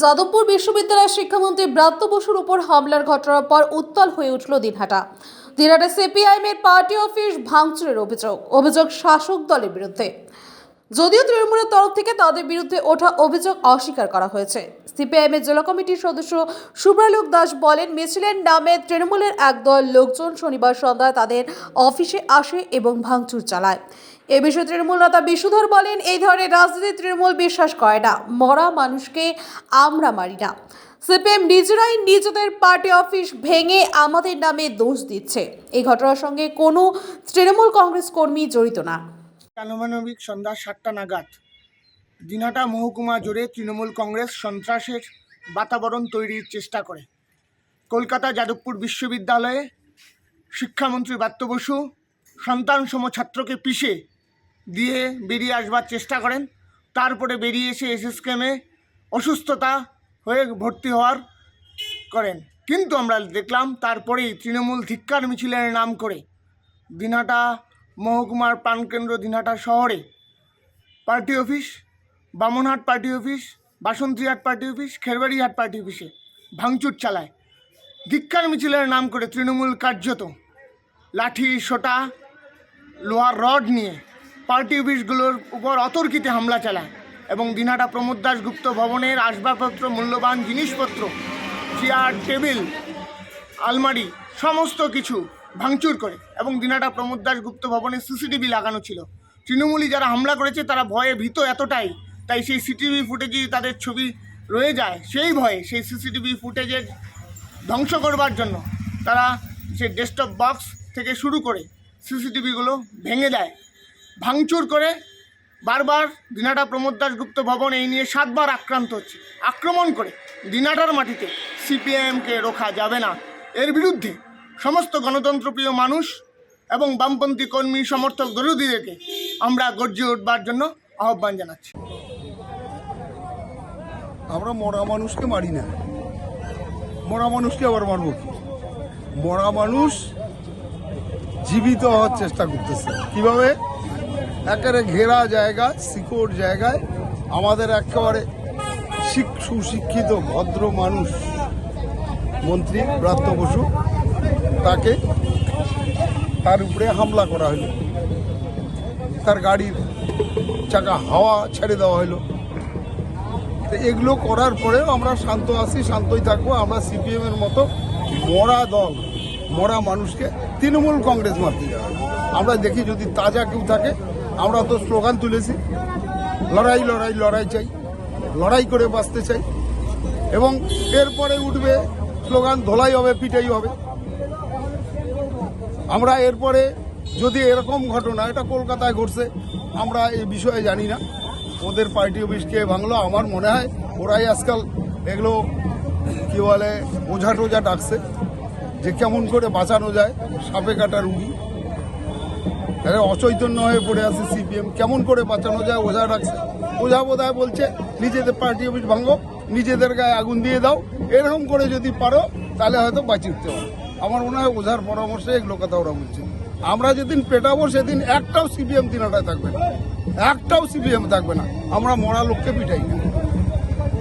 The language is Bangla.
যাদবপুর বিশ্ববিদ্যালয়ের শিক্ষামন্ত্রী ব্রাত্য বসুর উপর হামলার ঘটনার পর উত্তাল হয়ে উঠল দিনহাটা। দিনহাটা সিপিআইএম এর পার্টি অফিস ভাঙচুরের অভিযোগ অভিযোগ শাসক দলের বিরুদ্ধে। যদিও তৃণমূলের তরফ থেকে তাদের বিরুদ্ধে ওঠা অভিযোগ অস্বীকার করা হয়েছে। সিপিআইএম এর জেলা কমিটির সদস্য সুব্রালোক দাস বলেন, মিছিলের নামে তৃণমূলের একদল লোকজন শনিবার সন্ধ্যায় তাদের অফিসে আসে এবং ভাঙচুর চালায়। এ বিষয়ে তৃণমূল নেতা বিশুধর বলেন, এই ধরনের রাজনীতি তৃণমূল বিশ্বাস করে না। মরা মানুষকে আমরা মারি না। সিপিএম নিজেরাই নিজেদের পার্টি অফিস ভেঙে আমাদের নামে দোষ দিচ্ছে। এই ঘটনার সঙ্গে কোনো তৃণমূল কংগ্রেস কর্মী জড়িত না। আনুমানবিক সন্ধ্যা সাতটা নাগাদ। দিনহাটা মহকুমা জুড়ে তৃণমূল কংগ্রেস সন্ত্রাসের বাতাবরণ তৈরির চেষ্টা করে। কলকাতা যাদবপুর বিশ্ববিদ্যালয়ে শিক্ষামন্ত্রী ব্রাত্য বসু সন্তানসম ছাত্রকে পিষে দিয়ে বেরিয়ে আসবার চেষ্টা করেন। তারপরে বেরিয়ে এসে এসএসকেমে অসুস্থতা হয়ে ভর্তি হওয়ার করেন। কিন্তু আমরা দেখলাম তারপরেই তৃণমূল ধিক্কার মিছিলের নাম করে দিনহাটা মহকুমার প্রাণকেন্দ্র দিনহাটা শহরে। Party office, Bamanhat party office, Basantihat party office, Kherbarihat party অফিসে ভাঙচুর চালায়। ধিক্কার মিছিলের নাম করে তৃণমূল কার্যত। লাঠি, সোটা, লোহার রড নিয়ে পার্টি অফিসগুলোর উপর অতর্কিতে হামলা চালায় এবং দিনহাটা প্রমোদ দাসগুপ্ত ভবনের আসবাবপত্র, মূল্যবান জিনিসপত্র, চেয়ার, টেবিল, আলমারি, সমস্ত কিছু ভাঙচুর করে এবং দিনাটা প্রমোদ দাস গুপ্ত ভবনে সিসিটিভি লাগানো ছিল। তৃণমূলী যারা হামলা করেছে, তারা ভয়ে ভীত এতটাই। তাই সেই সিসিটিভি ফুটেজে তাদের ছবি রয়ে যায়। সেই ভয়ে সেই সিসিটিভি ফুটেজের ধ্বংস করবার জন্য তারা সেই ডেস্কটপ বক্স থেকে শুরু করে সিসিটিভিগুলো ভেঙে দেয়। ভাঙচুর করে বারবার দিনাটা প্রমোদ দাস গুপ্ত ভবন এই নিয়ে সাতবার আক্রান্ত হচ্ছে। আক্রমণ করে দিনাটার মাটিতে সিপিআইএমকে রোখা যাবে না। এর বিরুদ্ধে সমস্ত গণতন্ত্রপ্রিয় মানুষ এবং বামপন্থী কর্মী, সমর্থক দরুদিদেরকে আমরা গর্জে উঠবার জন্য আহ্বান জানাচ্ছি। আমরা মরা মানুষকে মারি না। মরা মানুষকে আবার মারবো কি? মরা মানুষ জীবিত হওয়ার চেষ্টা করতেছে। কীভাবে? একেবারে ঘেরা জায়গা, শিকড় জায়গায় আমাদের একেবারে শিক- সুশিক্ষিত ভদ্র মানুষ। মন্ত্রী ব্রাত্য বসু তাকে তার উপরে হামলা করা হলো। তার গাড়ির চাকা হাওয়া ছেড়ে দেওয়া হলো। তো এগুলো করার পরেও আমরা শান্ত আছি, শান্তই থাকব। আমরা সিপিএম এর মতো মরা দল, মরা মানুষকে তৃণমূল কংগ্রেস মারতে যাবে। আমরা দেখি যদি তাজা কেউ থাকে, আমরা তো স্লোগান তুলেছি, লড়াই লড়াই লড়াই চাই, লড়াই করে বাঁচতে চাই। এবং এরপরে উঠবে, স্লোগান ধোলাই হবে, পিটাই হবে। আমরা এরপরে যদি এরকম ঘটনা, এটা কলকাতায় ঘটছে, আমরা এই বিষয়ে জানি না। ওদের পার্টি অফিসকে ভাঙলো, আমার মনে হয় ওরাই আজকাল এগুলো কি বলে, ওঝা টোঝা ডাকছে, যে কেমন করে বাঁচানো যায় সাপে কাটা রুগী। এরা অচৈতন্য হয়ে পড়ে আছে সিপিএম, কেমন করে বাঁচানো যায় ওঝা ডাকছে। ওঝা বোধহয় বলছে, নিজেদের পার্টি অফিস ভাঙো, নিজেদের গায়ে আগুন দিয়ে দাও, এরকম করে যদি পারো, তাহলে হয়তো উঠতে পারো। আমার মনে হয় ওঝার পরামর্শে এগুলো কথা ওরা বলছে। আমরা যেদিন পেটাবো, সেদিন একটাও সিপিএম তিনাটায় থাকবে না। একটাও সিপিএম থাকবে না। আমরা মরা লোককে পিটাই না।